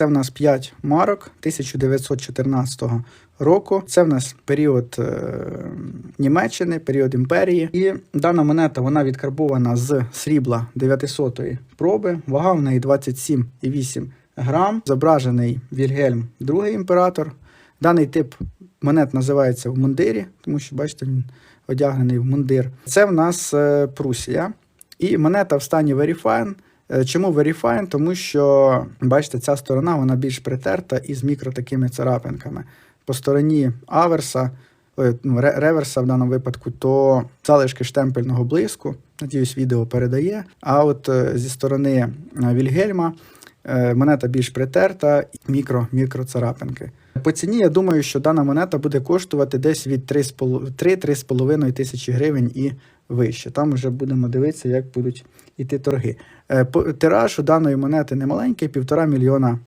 Це в нас 5 марок 1914 року. Це в нас період е, Німеччини, період імперії. І дана монета вона відкарбована з срібла 900-ї проби. Вага в неї 27,8 грам. Зображений Вільгельм II імператор. Даний тип монет називається в мундирі, тому що бачите, він одягнений в мундир. Це в нас е, Прусія. І монета в стані Verifine. Е, Чому Verifine? Тому що, бачите, ця сторона вона більш притерта і з мікро такими царапинками. По стороні аверса, ну, реверса в даному випадку, то залишки штемпельного блиску. Надіюсь, відео передає. А от е, зі сторони е, Вільгельма е, монета більш притерта, мікро, мікро царапинки. По ціні я думаю, що дана монета буде коштувати десь від 3-3,5 тисячі гривень і вище. Там вже будемо дивитися, як будуть іти торги. Е, Тираж у даної монети немаленький, півтора мільйона